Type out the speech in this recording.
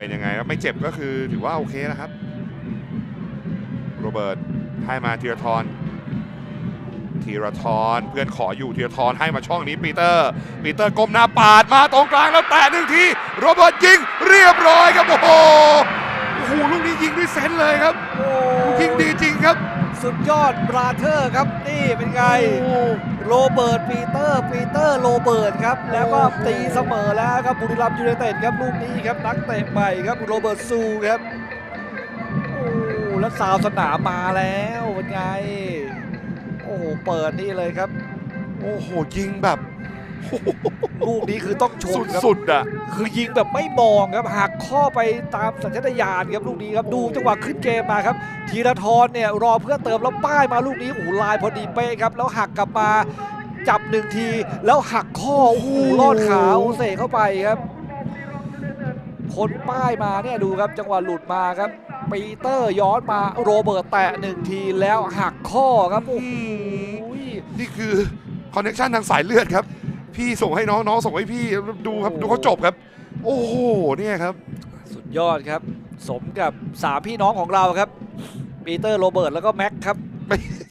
เป็นยังไงครับไม่เจ็บก็คือถือว่าโอเคนะครับ โรเบิร์ตให้มาธีรทรธีรทรเพื่อนขออยู่ธีรทรให้มาช่องนี้ปีเตอร์ ปีเตอร์ก้มหน้าปาดมาตรงกลางแล้วแตะหนึ่งทีโรเบิร์ตยิงเรียบร้อยครับโอ้โหโอ้โหลูกนี้ยิงด้วยเซนส์เลยครับยิงดีจริง ครับ สุดยอดบราเธอร์ครับ นี่เป็นไง โรเบิร์ตปีเตอร์ ปีเตอร์โรเบิร์ตครับ แล้วก็ตีเสมอแล้วครับบุรีรัมย์ยูไนเต็ดครับลูกนี้ครับนักเตะใหม่ครับโรเบิร์ตซูครับโอ้แล้วสาวสนามมาแล้วเป็นไง โอ้โห เปิดนี่เลยครับ โอ้โหยิงแบบ ลูกนี้คือต้องชมครับสุดๆอะคือยิงแบบไม่มองครับหักข้อไปตามสัญชาตญาณครับลูกนี้ครับดูจังหวะขึ้นเกมมาครับธีรทรเนี่ยรอเพื่อเติมแล้วป้ายมาลูกนี้โอ้โหลายพอดีเป๊ะครับแล้วหักกลับมาจับหนึ่งที แล้วหักข้อโอ้โหลอดขาโอเสเข้าไปครับคนป้ายมาเนี่ยดูครับจังหวะหลุดมาครับปีเตอร์ย้อนมาโรเบิร์ตแตะหนึ่งทีแล้วหักข้อครับโอ้โหนี่คือคอนเน t ชันทางสายเลือดครับ พี่ส่งให้น้องน้องส่งให้พี่ดูครับดูเขาจบครับ โอ้โหเนี่ยครับ สุดยอดครับ สมกับสามพี่น้องของเราครับปีเตอร์โรเบิร์ตแล้วก็แม็กครับ